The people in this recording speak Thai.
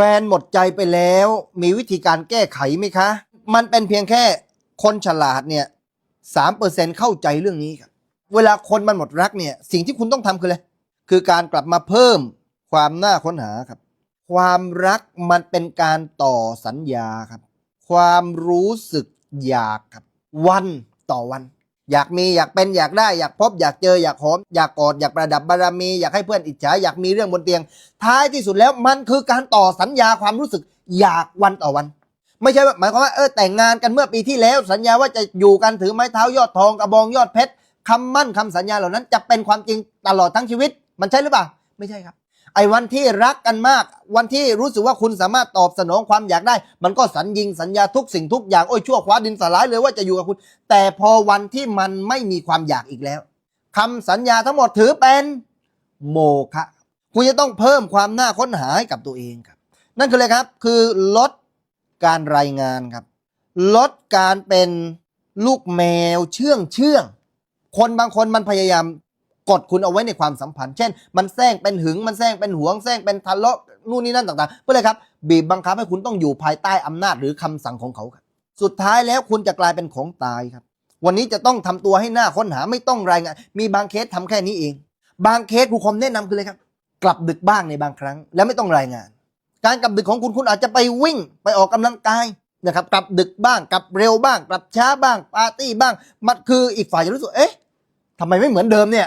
แฟนหมดใจไปแล้ว มีวิธีการแก้ไขไหมคะ มันเป็นเพียงแค่คนฉลาดเนี่ยสามเปอร์เซ็นเข้าใจเรื่องนี้ครับ เวลาคนมันหมดรักเนี่ย สิ่งที่คุณต้องทำคืออะไร คือการกลับมาเพิ่มความน่าค้นหาครับ ความรักมันเป็นการต่อสัญญาครับ ความรู้สึกอยากครับ วันต่อวัน อยากมีอยากเป็นอยากได้อยากพบอยากเจออยากหอมอยากกอดอยากประดับบารมี อยากให้เพื่อนอิจฉาอยากมีเรื่องบนเตียง ท้ายที่สุดแล้วมันคือการต่อสัญญาความรู้สึกอยากวันต่อวัน ไม่ใช่หมายความว่าเออแต่งงานกันเมื่อปีที่แล้ว สัญญาว่าจะอยู่กันถือไม้เท้ายอดทองกระบองยอดเพชรคำมั่นคำสัญญาเหล่านั้นจะเป็นความจริงตลอดทั้งชีวิต มันใช่หรือเปล่า ไม่ใช่ครับ ไอ้วันที่รักกันมาก วันที่รู้สึกว่าคุณสามารถตอบสนองความอยากได้ มันก็สัญญิงสัญญาทุกสิ่งทุกอย่าง โอ้ยชั่วคว้าดินสลายเลยว่าจะอยู่กับคุณ แต่พอวันที่มันไม่มีความอยากอีกแล้วคำสัญญาทั้งหมดถือเป็นโมฆะคุณจะต้องเพิ่มความน่าค้นหาให้กับตัวเองครับ นั่นคืออะไรครับ คือลดการรายงานครับ ลดการเป็นลูกแมวเชื่องเชื่องคนบางคนมันพยายาม กดคุณเอาไว้ในความสัมพันธ์ เช่น มันแซงเป็นหึง มันแซงเป็นหวงแซงเป็นทะเลาะนู่นนี่นั่นต่างๆเพื่ออะไรครับ บีบบังคับให้คุณต้องอยู่ภายใต้อำนาจหรือคำสั่งของเขาครับสุดท้ายแล้วคุณจะกลายเป็นของตายครับ วันนี้จะต้องทำตัวให้หน้าค้นหาไม่ต้องรายงาน มีบางเคสทำแค่นี้เอง บางเคสครูคมแนะนำคืออะไรครับ กลับดึกบ้างในบางครั้ง แล้วไม่ต้องรายงาน การกลับดึกของคุณคุณอาจจะไปวิ่ง ไปออกกำลังกายนะครับกลับดึกบ้างกลับเร็วบ้าง กลับช้าบ้างปาร์ตี้บ้าง มันคืออีกฝ่ายจะรู้สึกเอ๊ะทำไมไม่เหมือนเดิมเนี่ย